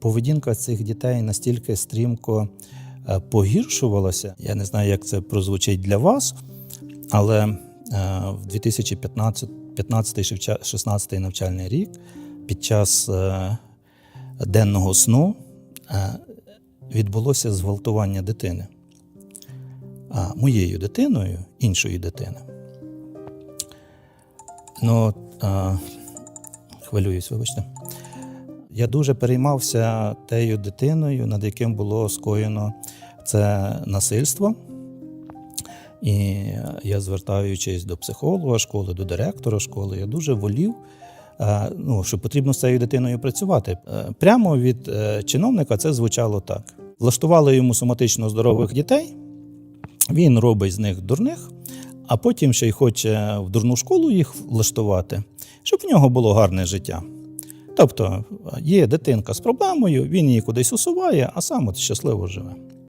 поведінка цих дітей настільки стрімко е, погіршувалася. Я не знаю, як це прозвучить для вас, але е, в 2015-16 навчальний рік під час е, денного сну відбулося зґвалтування дитини. Моєю дитиною, іншої дитини. Ну, хвилююсь, вибачте. Я дуже переймався тею дитиною, над яким було скоєно це насильство. І я, звертаючись до психолога школи, до директора школи, я дуже волів, е, ну, що потрібно з цією дитиною працювати. Е, Прямо від е, чиновника це звучало так: влаштували йому соматично здорових дітей, він робить з них дурних, а потім ще й хоче в дурну школу їх влаштувати, щоб в нього було гарне життя. Тобто є дитинка з проблемою, він її кудись усуває, а сам от щасливо живе.